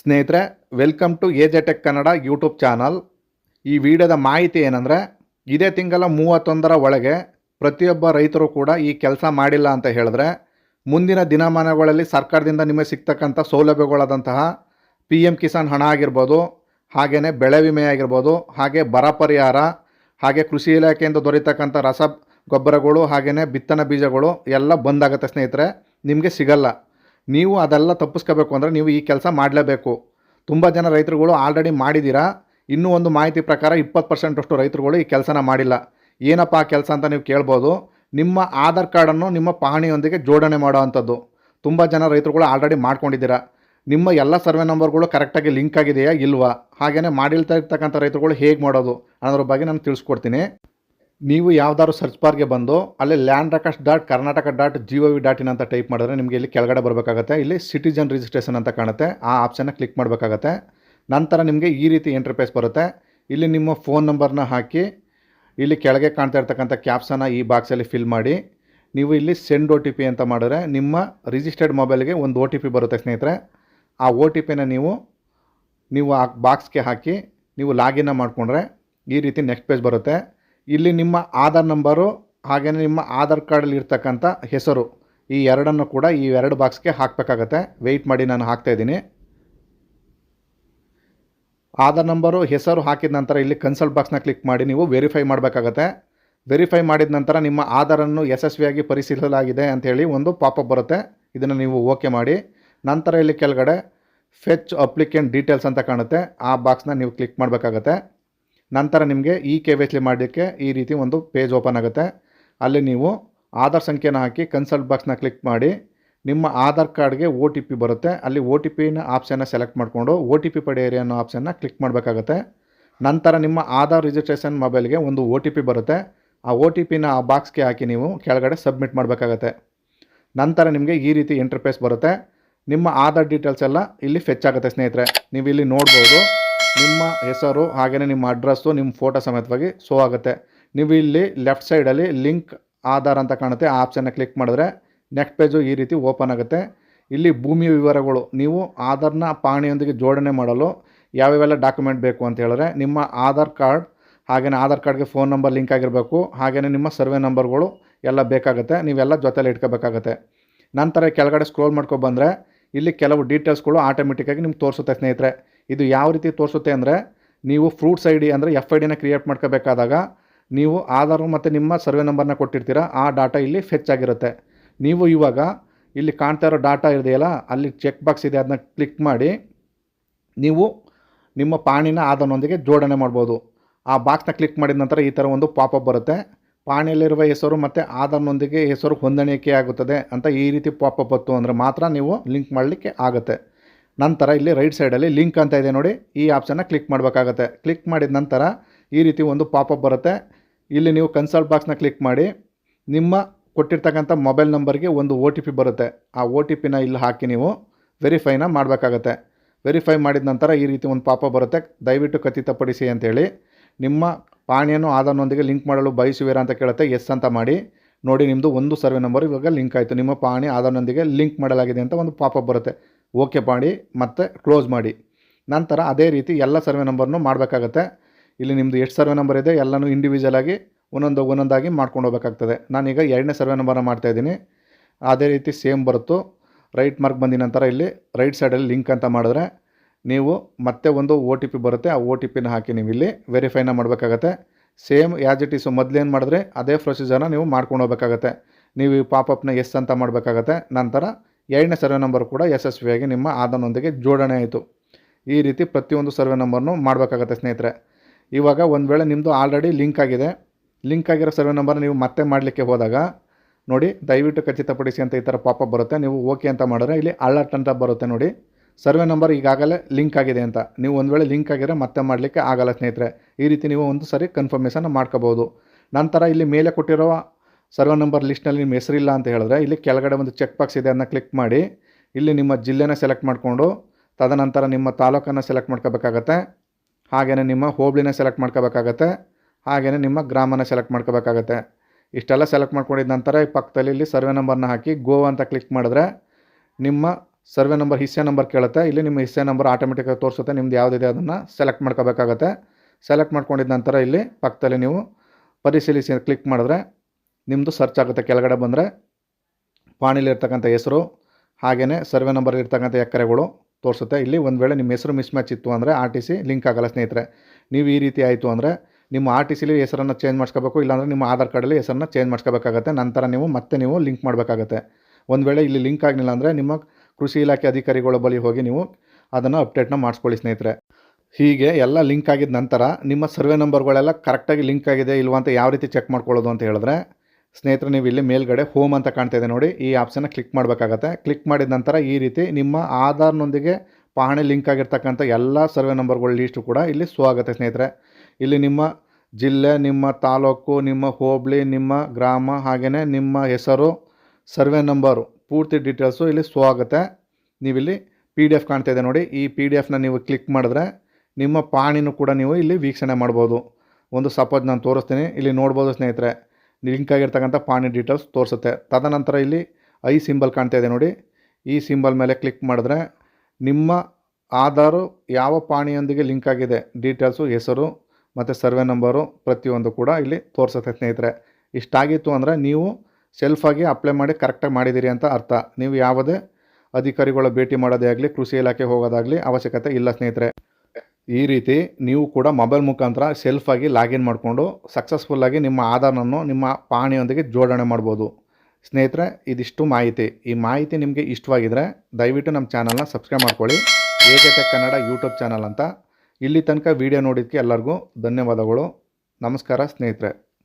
ಸ್ನೇಹಿತರೆ welcome to tech Kannada YouTube channel ಈ ವಿಡಿಯೋದ ಮಾಹಿತಿ ಏನಂದರೆ, ಇದೇ ತಿಂಗಳ ಮೂವತ್ತೊಂದರ ಒಳಗೆ ಪ್ರತಿಯೊಬ್ಬ ರೈತರು ಕೂಡ ಈ ಕೆಲಸ ಮಾಡಿಲ್ಲ ಅಂತ ಹೇಳಿದ್ರೆ, ಮುಂದಿನ ದಿನಮಾನಗಳಲ್ಲಿ ಸರ್ಕಾರದಿಂದ ನಿಮಗೆ ಸಿಗ್ತಕ್ಕಂಥ ಸೌಲಭ್ಯಗಳಾದಂತಹ ಪಿ ಎಂ ಕಿಸಾನ್ ಹಣ ಆಗಿರ್ಬೋದು ಹಾಗೆಯೇ ಬೆಳೆ ವಿಮೆ ಆಗಿರ್ಬೋದು, ಹಾಗೆ ಬರ ಪರಿಹಾರ, ಹಾಗೆ ಕೃಷಿ ಇಲಾಖೆಯಿಂದ ದೊರೆಯತಕ್ಕಂಥ ರಸ ಗೊಬ್ಬರಗಳು ಹಾಗೆಯೇ ಬಿತ್ತನೆ ಬೀಜಗಳು ಎಲ್ಲ ಬಂದಾಗುತ್ತೆ ಸ್ನೇಹಿತರೆ, ನಿಮಗೆ ಸಿಗಲ್ಲ. ನೀವು ಅದೆಲ್ಲ ತಪ್ಪಿಸ್ಕೋಬೇಕು ಅಂದರೆ ನೀವು ಈ ಕೆಲಸ ಮಾಡಲೇಬೇಕು. ತುಂಬ ಜನ ರೈತರುಗಳು ಆಲ್ರೆಡಿ ಮಾಡಿದ್ದೀರಾ? ಇನ್ನೂ ಒಂದು ಮಾಹಿತಿ ಪ್ರಕಾರ ಇಪ್ಪತ್ತು ಪರ್ಸೆಂಟಷ್ಟು ರೈತರುಗಳು ಈ ಕೆಲಸನ ಮಾಡಿಲ್ಲ. ಏನಪ್ಪ ಆ ಕೆಲಸ ಅಂತ ನೀವು ಕೇಳ್ಬೋದು. ನಿಮ್ಮ ಆಧಾರ್ ಕಾರ್ಡನ್ನು ನಿಮ್ಮ ಪಹಣಿಯೊಂದಿಗೆ ಜೋಡಣೆ ಮಾಡೋ ಅಂಥದ್ದು ತುಂಬ ಜನ ರೈತರುಗಳು ಆಲ್ರೆಡಿ ಮಾಡ್ಕೊಂಡಿದ್ದೀರಾ? ನಿಮ್ಮ ಎಲ್ಲ ಸರ್ವೆ ನಂಬರ್ಗಳು ಕರೆಕ್ಟಾಗಿ ಲಿಂಕ್ ಆಗಿದೆಯಾ? ಇಲ್ವಾ? ಹಾಗೆಯೇ ಮಾಡಿಲ್ತಾ ಇರ್ತಕ್ಕಂಥ ರೈತರುಗಳು ಹೇಗೆ ಮಾಡೋದು ಅನ್ನೋದ್ರ ಬಗ್ಗೆ ನಾನು ತಿಳಿಸ್ಕೊಡ್ತೀನಿ. ನೀವು ಯಾವ್ದಾದ್ರು ಸರ್ಚ್ ಬಾರ್ಗೆ ಬಂದು ಅಲ್ಲಿ land records dot Karnataka dot G O V dot in ಅಂತ ಟೈಪ್ ಮಾಡಿದ್ರೆ ನಿಮಗೆ ಇಲ್ಲಿ ಕೆಳಗಡೆ ಬರಬೇಕಾಗತ್ತೆ. ಇಲ್ಲಿ ಸಿಟಿಜನ್ ರಿಜಿಸ್ಟ್ರೇಷನ್ ಅಂತ ಕಾಣುತ್ತೆ. ಆ ಆಪ್ಷನ್ನ ಕ್ಲಿಕ್ ಮಾಡಬೇಕಾಗತ್ತೆ. ನಂತರ ನಿಮಗೆ ಈ ರೀತಿ ಇಂಟರ್ಫೇಸ್ ಬರುತ್ತೆ. ಇಲ್ಲಿ ನಿಮ್ಮ ಫೋನ್ ನಂಬರ್ನ ಹಾಕಿ ಇಲ್ಲಿ ಕೆಳಗೆ ಕಾಣ್ತಾ ಇರ್ತಕ್ಕಂಥ ಕ್ಯಾಪ್ಸನ್ನ ಈ ಬಾಕ್ಸಲ್ಲಿ ಫಿಲ್ ಮಾಡಿ. ನೀವು ಇಲ್ಲಿ ಸೆಂಡ್ ಓ ಅಂತ ಮಾಡಿದ್ರೆ ನಿಮ್ಮ ರಿಜಿಸ್ಟರ್ಡ್ ಮೊಬೈಲ್ಗೆ ಒಂದು ಓ ಟಿ ಪಿ ಬರುತ್ತೆ ಸ್ನೇಹಿತರೆ. ಆ ಓ ಟಿ ಪಿನ ನೀವು ನೀವು ಆ ಬಾಕ್ಸ್ಗೆ ಹಾಕಿ ನೀವು ಲಾಗಿನ್ನ ಮಾಡಿಕೊಂಡ್ರೆ ಈ ರೀತಿ ನೆಕ್ಸ್ಟ್ ಪೇಜ್ ಬರುತ್ತೆ. ಇಲ್ಲಿ ನಿಮ್ಮ ಆಧಾರ್ ನಂಬರು ಹಾಗೆಯೇ ನಿಮ್ಮ ಆಧಾರ್ ಕಾರ್ಡಲ್ಲಿ ಇರ್ತಕ್ಕಂಥ ಹೆಸರು, ಈ ಎರಡನ್ನು ಕೂಡ ಈ ಎರಡು ಬಾಕ್ಸ್ಗೆ ಹಾಕಬೇಕಾಗತ್ತೆ. ವೆಯ್ಟ್ ಮಾಡಿ ನಾನು ಹಾಕ್ತಾಯಿದ್ದೀನಿ ಆಧಾರ್ ನಂಬರು, ಹೆಸರು ಹಾಕಿದ ನಂತರ ಇಲ್ಲಿ ಕನ್ಸಲ್ಟ್ ಬಾಕ್ಸ್ನ ಕ್ಲಿಕ್ ಮಾಡಿ ನೀವು ವೆರಿಫೈ ಮಾಡಬೇಕಾಗತ್ತೆ. ವೆರಿಫೈ ಮಾಡಿದ ನಂತರ ನಿಮ್ಮ ಆಧಾರನ್ನು ಯಶಸ್ವಿಯಾಗಿ ಪರಿಶೀಲಿಸಲಾಗಿದೆ ಅಂಥೇಳಿ ಒಂದು ಪಾಪಪ್ ಬರುತ್ತೆ. ಇದನ್ನು ನೀವು ಓಕೆ ಮಾಡಿ. ನಂತರ ಇಲ್ಲಿ ಕೆಳಗಡೆ ಫೆಚ್ ಅಪ್ಲಿಕೆಂಟ್ ಡೀಟೇಲ್ಸ್ ಅಂತ ಕಾಣುತ್ತೆ. ಆ ಬಾಕ್ಸ್ನ ನೀವು ಕ್ಲಿಕ್ ಮಾಡಬೇಕಾಗತ್ತೆ. ನಂತರ ನಿಮಗೆ ಇ ಕೆ ವೈ ಸಿ ಮಾಡಲಿಕ್ಕೆ ಈ ರೀತಿ ಒಂದು ಪೇಜ್ ಓಪನ್ ಆಗುತ್ತೆ. ಅಲ್ಲಿ ನೀವು ಆಧಾರ್ ಸಂಖ್ಯೆನ ಹಾಕಿ ಕನ್ಸಲ್ಟ್ ಬಾಕ್ಸ್ನ ಕ್ಲಿಕ್ ಮಾಡಿ, ನಿಮ್ಮ ಆಧಾರ್ ಕಾರ್ಡ್ಗೆ ಒ ಟಿ ಪಿ ಬರುತ್ತೆ. ಅಲ್ಲಿ ಒ ಟಿ ಪಿನ ಆಪ್ಷನ್ನ ಸೆಲೆಕ್ಟ್ ಮಾಡಿಕೊಂಡು ಒ ಟಿ ಪಿ ಪಡೆಯಿರಿ ಅನ್ನೋ ಆಪ್ಷನ್ನ ಕ್ಲಿಕ್ ಮಾಡಬೇಕಾಗತ್ತೆ. ನಂತರ ನಿಮ್ಮ ಆಧಾರ್ ರಿಜಿಸ್ಟ್ರೇಷನ್ ಮೊಬೈಲ್ಗೆ ಒಂದು ಒ ಟಿ ಪಿ ಬರುತ್ತೆ. ಆ ಒ ಟಿ ಪಿನ ಆ ಬಾಕ್ಸ್ಗೆ ಹಾಕಿ ನೀವು ಕೆಳಗಡೆ ಸಬ್ಮಿಟ್ ಮಾಡಬೇಕಾಗತ್ತೆ. ನಂತರ ನಿಮಗೆ ಈ ರೀತಿ ಇಂಟರ್ಫೇಸ್ ಬರುತ್ತೆ. ನಿಮ್ಮ ಆಧಾರ್ ಡೀಟೇಲ್ಸ್ ಎಲ್ಲ ಇಲ್ಲಿ ಫೆಚ್ ಆಗುತ್ತೆ ಸ್ನೇಹಿತರೆ. ನೀವು ಇಲ್ಲಿ ನೋಡ್ಬೋದು. ನಿಮ್ಮ ಹೆಸರು ಹಾಗೆಯೇ ನಿಮ್ಮ ಅಡ್ರೆಸ್ಸು, ನಿಮ್ಮ ಫೋಟೋ ಸಮೇತವಾಗಿ ಶೋ ಆಗುತ್ತೆ. ನೀವು ಇಲ್ಲಿ ಲೆಫ್ಟ್ ಸೈಡಲ್ಲಿ ಲಿಂಕ್ ಆಧಾರ್ ಅಂತ ಕಾಣುತ್ತೆ, ಆ ಆಪ್ಷನ್ನ ಕ್ಲಿಕ್ ಮಾಡಿದ್ರೆ ನೆಕ್ಸ್ಟ್ ಪೇಜು ಈ ರೀತಿ ಓಪನ್ ಆಗುತ್ತೆ. ಇಲ್ಲಿ ಭೂಮಿ ವಿವರಗಳು, ನೀವು ಆಧಾರ್ನ ಪಾಣಿಯೊಂದಿಗೆ ಜೋಡಣೆ ಮಾಡಲು ಯಾವ್ಯಾವೆಲ್ಲ ಡಾಕ್ಯುಮೆಂಟ್ ಬೇಕು ಅಂತ ಹೇಳಿದ್ರೆ, ನಿಮ್ಮ ಆಧಾರ್ ಕಾರ್ಡ್ ಹಾಗೆಯೇ ಆಧಾರ್ ಕಾರ್ಡ್ಗೆ ಫೋನ್ ನಂಬರ್ ಲಿಂಕ್ ಆಗಿರಬೇಕು ಹಾಗೆಯೇ ನಿಮ್ಮ ಸರ್ವೆ ನಂಬರ್ಗಳು ಎಲ್ಲ ಬೇಕಾಗುತ್ತೆ, ನೀವೆಲ್ಲ ಜೊತೆಯಲ್ಲಿ ಇಟ್ಕೋಬೇಕಾಗತ್ತೆ. ನಂತರ ಕೆಳಗಡೆ ಸ್ಕ್ರೋಲ್ ಮಾಡ್ಕೊಬಂದರೆ ಇಲ್ಲಿ ಕೆಲವು ಡೀಟೇಲ್ಸ್ಗಳು ಆಟೋಮೆಟಿಕ್ಕಾಗಿ ನಿಮ್ಗೆ ತೋರಿಸುತ್ತೆ ಸ್ನೇಹಿತರೆ. ಇದು ಯಾವ ರೀತಿ ತೋರಿಸುತ್ತೆ ಅಂದರೆ ನೀವು ಫ್ರೂಟ್ಸ್ ಐ ಡಿ ಅಂದರೆ ಎಫ್ ಐ ಡಿನ ಕ್ರಿಯೇಟ್ ಮಾಡ್ಕೋಬೇಕಾದಾಗ ನೀವು ಆಧಾರ್ ಮತ್ತು ನಿಮ್ಮ ಸರ್ವೆ ನಂಬರ್ನ ಕೊಟ್ಟಿರ್ತೀರ, ಆ ಡಾಟಾ ಇಲ್ಲಿ ಫೆಚ್ ಆಗಿರುತ್ತೆ. ನೀವು ಇವಾಗ ಇಲ್ಲಿ ಕಾಣ್ತಾ ಇರೋ ಡಾಟಾ ಇದೆಯಲ್ಲ, ಅಲ್ಲಿ ಚೆಕ್ ಬಾಕ್ಸ್ ಇದೆ, ಅದನ್ನ ಕ್ಲಿಕ್ ಮಾಡಿ ನೀವು ನಿಮ್ಮ ಪಾಣಿನ ಆಧಾರ್ನೊಂದಿಗೆ ಜೋಡಣೆ ಮಾಡ್ಬೋದು. ಆ ಬಾಕ್ಸ್ನ ಕ್ಲಿಕ್ ಮಾಡಿದ ನಂತರ ಈ ಥರ ಒಂದು ಪಾಪಪ್ ಬರುತ್ತೆ. ಪಾಣಿಯಲ್ಲಿರುವ ಹೆಸರು ಮತ್ತು ಆಧಾರ್ನೊಂದಿಗೆ ಹೆಸರು ಹೊಂದಾಣಿಕೆ ಆಗುತ್ತದೆ ಅಂತ ಈ ರೀತಿ ಪಾಪಪ್ ಬತ್ತು ಅಂದರೆ ಮಾತ್ರ ನೀವು ಲಿಂಕ್ ಮಾಡಲಿಕ್ಕೆ ಆಗುತ್ತೆ. ನಂತರ ಇಲ್ಲಿ ರೈಟ್ ಸೈಡಲ್ಲಿ ಲಿಂಕ್ ಅಂತ ಇದೆ ನೋಡಿ. ಈ ಆಪ್ಷನ್ನ ಕ್ಲಿಕ್ ಮಾಡಬೇಕಾಗತ್ತೆ. ಕ್ಲಿಕ್ ಮಾಡಿದ ನಂತರ ಈ ರೀತಿ ಒಂದು ಪಾಪಪ್ ಬರುತ್ತೆ. ಇಲ್ಲಿ ನೀವು ಕನ್ಸಲ್ಟ್ ಬಾಕ್ಸ್ನ ಕ್ಲಿಕ್ ಮಾಡಿ. ನಿಮ್ಮ ಕೊಟ್ಟಿರ್ತಕ್ಕಂಥ ಮೊಬೈಲ್ ನಂಬರ್ಗೆ ಒಂದು ಒ ಟಿ ಪಿ ಬರುತ್ತೆ. ಆ ಒ ಟಿ ಪಿನ ಇಲ್ಲಿ ಹಾಕಿ ನೀವು ವೆರಿಫೈನ ಮಾಡಬೇಕಾಗತ್ತೆ. ವೆರಿಫೈ ಮಾಡಿದ ನಂತರ ಈ ರೀತಿ ಒಂದು ಪಾಪ ಬರುತ್ತೆ. ದಯವಿಟ್ಟು ಖಚಿತಪಡಿಸಿ ಅಂತೇಳಿ. ನಿಮ್ಮ ಪಾಣಿಯನ್ನು ಆಧಾರ್ನೊಂದಿಗೆ ಲಿಂಕ್ ಮಾಡಲು ಬಯಸುವಿರಾ ಅಂತ ಕೇಳುತ್ತೆ. ಎಸ್ ಅಂತ ಮಾಡಿ. ನೋಡಿ ನಿಮ್ಮದು ಒಂದು ಸರ್ವೆ ನಂಬರ್ ಇವಾಗ ಲಿಂಕ್ ಆಯಿತು. ನಿಮ್ಮ ಪಾಣಿ ಆಧಾರ್ನೊಂದಿಗೆ ಲಿಂಕ್ ಮಾಡಲಾಗಿದೆ ಅಂತ ಒಂದು ಪಾಪ ಬರುತ್ತೆ. ಓಕೆ ಮಾಡಿ ಮತ್ತು ಕ್ಲೋಸ್ ಮಾಡಿ. ನಂತರ ಅದೇ ರೀತಿ ಎಲ್ಲ ಸರ್ವೆ ನಂಬರ್ನು ಮಾಡಬೇಕಾಗತ್ತೆ. ಇಲ್ಲಿ ನಿಮ್ಮದು ಎಷ್ಟು ಸರ್ವೆ ನಂಬರ್ ಇದೆ ಎಲ್ಲನೂ ಇಂಡಿವಿಜುವಲ್ ಆಗಿ ಒಂದೊಂದು ಒಂದೊಂದಾಗಿ ಮಾಡ್ಕೊಂಡು ಹೋಗ್ಬೇಕಾಗ್ತದೆ. ನಾನೀಗ ಎರಡನೇ ಸರ್ವೆ ನಂಬರ್ನ ಮಾಡ್ತಾಯಿದ್ದೀನಿ ಅದೇ ರೀತಿ ಸೇಮ್ ಬರುತ್ತು. ರೈಟ್ ಮಾರ್ಕ್ ಬಂದ ನಂತರ ಇಲ್ಲಿ ರೈಟ್ ಸೈಡಲ್ಲಿ ಲಿಂಕ್ ಅಂತ ಮಾಡಿದ್ರೆ ನೀವು ಮತ್ತೆ ಒಂದು ಓ ಟಿ ಪಿ ಬರುತ್ತೆ. ಆ ಓ ಟಿ ಪಿನ ಹಾಕಿ ನೀವು ಇಲ್ಲಿ ವೆರಿಫೈನ ಮಾಡಬೇಕಾಗತ್ತೆ. ಸೇಮ್ ಯಾಸ್ ಇಟ್ ಈಸು ಮೊದಲೇನು ಮಾಡಿದ್ರೆ ಅದೇ ಪ್ರೊಸೀಜರ್ನ ನೀವು ಮಾಡ್ಕೊಂಡು ಹೋಗ್ಬೇಕಾಗತ್ತೆ. ನೀವು ಈ ಪಾಪಪ್ನ ಎಸ್ ಅಂತ ಮಾಡಬೇಕಾಗತ್ತೆ. ನಂತರ ಎರಡನೇ ಸರ್ವೆ ನಂಬರ್ ಕೂಡ ಯಶಸ್ವಿಯಾಗಿ ನಿಮ್ಮ ಆಧಾರ್ನೊಂದಿಗೆ ಜೋಡಣೆ ಆಯಿತು. ಈ ರೀತಿ ಪ್ರತಿಯೊಂದು ಸರ್ವೆ ನಂಬರ್ನು ಮಾಡಬೇಕಾಗತ್ತೆ ಸ್ನೇಹಿತರೆ. ಇವಾಗ ಒಂದು ವೇಳೆ ನಿಮ್ಮದು ಆಲ್ರೆಡಿ ಲಿಂಕ್ ಆಗಿದೆ. ಲಿಂಕ್ ಆಗಿರೋ ಸರ್ವೆ ನಂಬರ್ ನೀವು ಮತ್ತೆ ಮಾಡಲಿಕ್ಕೆ ಹೋದಾಗ ನೋಡಿ, ದಯವಿಟ್ಟು ಖಚಿತಪಡಿಸಿ ಅಂತ ಈ ಥರ ಪಾಪ ಬರುತ್ತೆ. ನೀವು ಓಕೆ ಅಂತ ಮಾಡಿದ್ರೆ ಇಲ್ಲಿ ಅಲರ್ಟ್ ಅಂತ ಬರುತ್ತೆ ನೋಡಿ. ಸರ್ವೆ ನಂಬರ್ ಈಗಾಗಲೇ ಲಿಂಕ್ ಆಗಿದೆ ಅಂತ. ನೀವು ಒಂದು ವೇಳೆ ಲಿಂಕ್ ಆಗಿದ್ರೆ ಮತ್ತೆ ಮಾಡಲಿಕ್ಕೆ ಆಗಲ್ಲ ಸ್ನೇಹಿತರೆ. ಈ ರೀತಿ ನೀವು ಒಂದು ಸರಿ ಕನ್ಫರ್ಮೇಷನ್ ಮಾಡ್ಕೋಬೋದು ನಂತರ ಇಲ್ಲಿ ಮೇಲೆ ಕೊಟ್ಟಿರೋ ಸರ್ವೆ ನಂಬರ್ ಲಿಸ್ಟ್ನಲ್ಲಿ ನಿಮ್ಮ ಹೆಸರಿಲ್ಲ ಅಂತ ಹೇಳಿದ್ರೆ ಇಲ್ಲಿ ಕೆಳಗಡೆ ಒಂದು ಚೆಕ್ ಬಾಕ್ಸ್ ಇದೆ ಅದನ್ನ ಕ್ಲಿಕ್ ಮಾಡಿ ಇಲ್ಲಿ ನಿಮ್ಮ ಜಿಲ್ಲೆನ ಸೆಲೆಕ್ಟ್ ಮಾಡಿಕೊಂಡು ತದನಂತರ ನಿಮ್ಮ ತಾಲೂಕನ್ನು ಸೆಲೆಕ್ಟ್ ಮಾಡ್ಕೋಬೇಕಾಗತ್ತೆ. ಹಾಗೆಯೇ ನಿಮ್ಮ ಹೋಬಳಿನ ಸೆಲೆಕ್ಟ್ ಮಾಡ್ಕೋಬೇಕಾಗತ್ತೆ. ಹಾಗೆಯೇ ನಿಮ್ಮ ಗ್ರಾಮನ ಸೆಲೆಕ್ಟ್ ಮಾಡ್ಕೋಬೇಕಾಗತ್ತೆ. ಇಷ್ಟೆಲ್ಲ ಸೆಲೆಕ್ಟ್ ಮಾಡ್ಕೊಂಡಿದ ನಂತರ ಈ ಪಕ್ಕದಲ್ಲಿ ಇಲ್ಲಿ ಸರ್ವೆ ನಂಬರ್ನ ಹಾಕಿ ಗೋ ಅಂತ ಕ್ಲಿಕ್ ಮಾಡಿದ್ರೆ ನಿಮ್ಮ ಸರ್ವೆ ನಂಬರ್, ಹಿಸ್ಸೆ ನಂಬರ್ ಕೇಳುತ್ತೆ. ಇಲ್ಲಿ ನಿಮ್ಮ ಹಿಸ್ಸೆ ನಂಬರ್ ಆಟೋಮೆಟಿಕಾಗಿ ತೋರಿಸುತ್ತೆ. ನಿಮ್ದು ಯಾವುದಿದೆ ಅದನ್ನು ಸೆಲೆಕ್ಟ್ ಮಾಡ್ಕೋಬೇಕಾಗತ್ತೆ. ಸೆಲೆಕ್ಟ್ ಮಾಡ್ಕೊಂಡಿದ್ದ ನಂತರ ಇಲ್ಲಿ ಪಕ್ಕದಲ್ಲಿ ನೀವು ಪರಿಶೀಲಿಸಿ ಕ್ಲಿಕ್ ಮಾಡಿದ್ರೆ ನಿಮ್ಮದು ಸರ್ಚ್ ಆಗುತ್ತೆ. ಕೆಳಗಡೆ ಬಂದರೆ ಪಾಣಿಲಿರ್ತಕ್ಕಂಥ ಹೆಸರು ಹಾಗೆಯೇ ಸರ್ವೆ ನಂಬರ್ ಇರ್ತಕ್ಕಂಥ ಎಕರೆಗಳು ತೋರಿಸುತ್ತೆ. ಇಲ್ಲಿ ಒಂದು ವೇಳೆ ನಿಮ್ಮ ಹೆಸರು ಮಿಸ್ ಮ್ಯಾಚ್ ಇತ್ತು ಅಂದರೆ ಆರ್ ಟಿ ಸಿ ಲಿಂಕ್ ಆಗಲ್ಲ ಸ್ನೇಹಿತರೆ. ನೀವು ಈ ರೀತಿ ಆಯಿತು ಅಂದರೆ ನಿಮ್ಮ ಆರ್ ಟಿ ಸಿಲಿ ಹೆಸರನ್ನು ಚೇಂಜ್ ಮಾಡ್ಕೋಬೇಕು ಇಲ್ಲಾಂದರೆ ನಿಮ್ಮ ಆಧಾರ್ ಕಾರ್ಡಲ್ಲಿ ಹೆಸರನ್ನ ಚೇಂಜ್ ಮಾಡ್ಕೋಬೇಕಾಗತ್ತೆ ನಂತರ ನೀವು ಮತ್ತೆ ನೀವು ಲಿಂಕ್ ಮಾಡಬೇಕಾಗತ್ತೆ. ಒಂದು ವೇಳೆ ಇಲ್ಲಿ ಲಿಂಕ್ ಆಗಲಿಲ್ಲ ಅಂದರೆ ನಿಮ್ಮ ಕೃಷಿ ಇಲಾಖೆ ಅಧಿಕಾರಿಗಳ ಬಳಿ ಹೋಗಿ ನೀವು ಅದನ್ನು ಅಪ್ಡೇಟ್ನ ಮಾಡಿಸ್ಕೊಳ್ಳಿ ಸ್ನೇಹಿತರೆ. ಹೀಗೆ ಎಲ್ಲ ಲಿಂಕ್ ಆಗಿದ ನಂತರ ನಿಮ್ಮ ಸರ್ವೆ ನಂಬರ್ಗಳೆಲ್ಲ ಕರೆಕ್ಟಾಗಿ ಲಿಂಕ್ ಆಗಿದೆ, ಇಲ್ವಾ ಅಂತ ಯಾವ ರೀತಿ ಚೆಕ್ ಮಾಡ್ಕೊಳ್ಳೋದು ಅಂತ ಹೇಳಿದ್ರೆ ಸ್ನೇಹಿತರೆ, ನೀವು ಇಲ್ಲಿ ಮೇಲ್ಗಡೆ ಹೋಮ್ ಅಂತ ಕಾಣ್ತಾ ಇದೆ ನೋಡಿ. ಈ ಆಪ್ಷನ್ನ ಕ್ಲಿಕ್ ಮಾಡಬೇಕಾಗತ್ತೆ. ಕ್ಲಿಕ್ ಮಾಡಿದ ನಂತರ ಈ ರೀತಿ ನಿಮ್ಮ ಆಧಾರ್ನೊಂದಿಗೆ ಪಹಣಿ ಲಿಂಕ್ ಆಗಿರ್ತಕ್ಕಂಥ ಎಲ್ಲ ಸರ್ವೆ ನಂಬರ್ಗಳ ಲೀಸ್ಟು ಕೂಡ ಇಲ್ಲಿ ಸ್ವಾಗತ ಸ್ನೇಹಿತರೆ. ಇಲ್ಲಿ ನಿಮ್ಮ ಜಿಲ್ಲೆ, ನಿಮ್ಮ ತಾಲೂಕು, ನಿಮ್ಮ ಹೋಬಳಿ, ನಿಮ್ಮ ಗ್ರಾಮ ಹಾಗೆಯೇ ನಿಮ್ಮ ಹೆಸರು, ಸರ್ವೆ ನಂಬರು, ಪೂರ್ತಿ ಡೀಟೇಲ್ಸು ಇಲ್ಲಿ ಸ್ವಾಗತ ಆಗುತ್ತೆ. ನೀವಿಲ್ಲಿ ಪಿ ಡಿ ಎಫ್ ಕಾಣ್ತಾ ಇದೆ ನೋಡಿ. ಈ ಪಿ ಡಿ ಎಫ್ನ ನೀವು ಕ್ಲಿಕ್ ಮಾಡಿದ್ರೆ ನಿಮ್ಮ ಪಹಣಿನೂ ಕೂಡ ನೀವು ಇಲ್ಲಿ ವೀಕ್ಷಣೆ ಮಾಡ್ಬೋದು. ಒಂದು ಸಪೋಸ್ ನಾನು ತೋರಿಸ್ತೀನಿ. ಇಲ್ಲಿ ನೋಡ್ಬೋದು ಸ್ನೇಹಿತರೆ. ಲಿಂಕ್ ಆಗಿರ್ತಕ್ಕಂಥ ಪಾಣಿ ಡೀಟೇಲ್ಸ್ ತೋರಿಸುತ್ತೆ. ತದನಂತರ ಇಲ್ಲಿ ಐ ಸಿಂಬಲ್ ಕಾಣ್ತಾ ಇದೆ ನೋಡಿ. ಈ ಸಿಂಬಲ್ ಮೇಲೆ ಕ್ಲಿಕ್ ಮಾಡಿದ್ರೆ ನಿಮ್ಮ ಆಧಾರು ಯಾವ ಪಾಣಿಯೊಂದಿಗೆ ಲಿಂಕ್ ಆಗಿದೆ, ಡೀಟೇಲ್ಸು, ಹೆಸರು ಮತ್ತು ಸರ್ವೆ ನಂಬರು ಪ್ರತಿಯೊಂದು ಕೂಡ ಇಲ್ಲಿ ತೋರಿಸುತ್ತೆ ಸ್ನೇಹಿತರೆ. ಇಷ್ಟಾಗಿತ್ತು ಅಂದರೆ ನೀವು ಸೆಲ್ಫಾಗಿ ಅಪ್ಲೈ ಮಾಡಿ ಕರೆಕ್ಟಾಗಿ ಮಾಡಿದ್ದೀರಿ ಅಂತ ಅರ್ಥ. ನೀವು ಯಾವುದೇ ಅಧಿಕಾರಿಗಳ ಭೇಟಿ ಮಾಡೋದೇ ಆಗಲಿ, ಕೃಷಿ ಇಲಾಖೆ ಹೋಗೋದಾಗಲಿ ಅವಶ್ಯಕತೆ ಇಲ್ಲ ಸ್ನೇಹಿತರೆ. ಈ ರೀತಿ ನೀವು ಕೂಡ ಮೊಬೈಲ್ ಮುಖಾಂತರ ಸೆಲ್ಫಾಗಿ ಲಾಗಿನ್ ಮಾಡಿಕೊಂಡು ಸಕ್ಸಸ್ಫುಲ್ಲಾಗಿ ನಿಮ್ಮ ಆಧಾರನನ್ನು ನಿಮ್ಮ ಪಾಣಿಯೊಂದಿಗೆ ಜೋಡಣೆ ಮಾಡ್ಬೋದು. ಸ್ನೇಹಿತರೆ, ಇದಿಷ್ಟು ಮಾಹಿತಿ. ಈ ಮಾಹಿತಿ ನಿಮಗೆ ಇಷ್ಟವಾಗಿದ್ದರೆ ದಯವಿಟ್ಟು ನಮ್ಮ ಚಾನಲ್ನ ಸಬ್ಸ್ಕ್ರೈಬ್ ಮಾಡ್ಕೊಳ್ಳಿ. ಏಕಟೆಕ್ ಕನ್ನಡ ಯೂಟ್ಯೂಬ್ ಚಾನಲ್ ಅಂತ. ಇಲ್ಲಿ ತನಕ ವಿಡಿಯೋ ನೋಡಿದ್ದಕ್ಕೆ ಎಲ್ಲರಿಗೂ ಧನ್ಯವಾದಗಳು. ನಮಸ್ಕಾರ ಸ್ನೇಹಿತರೆ.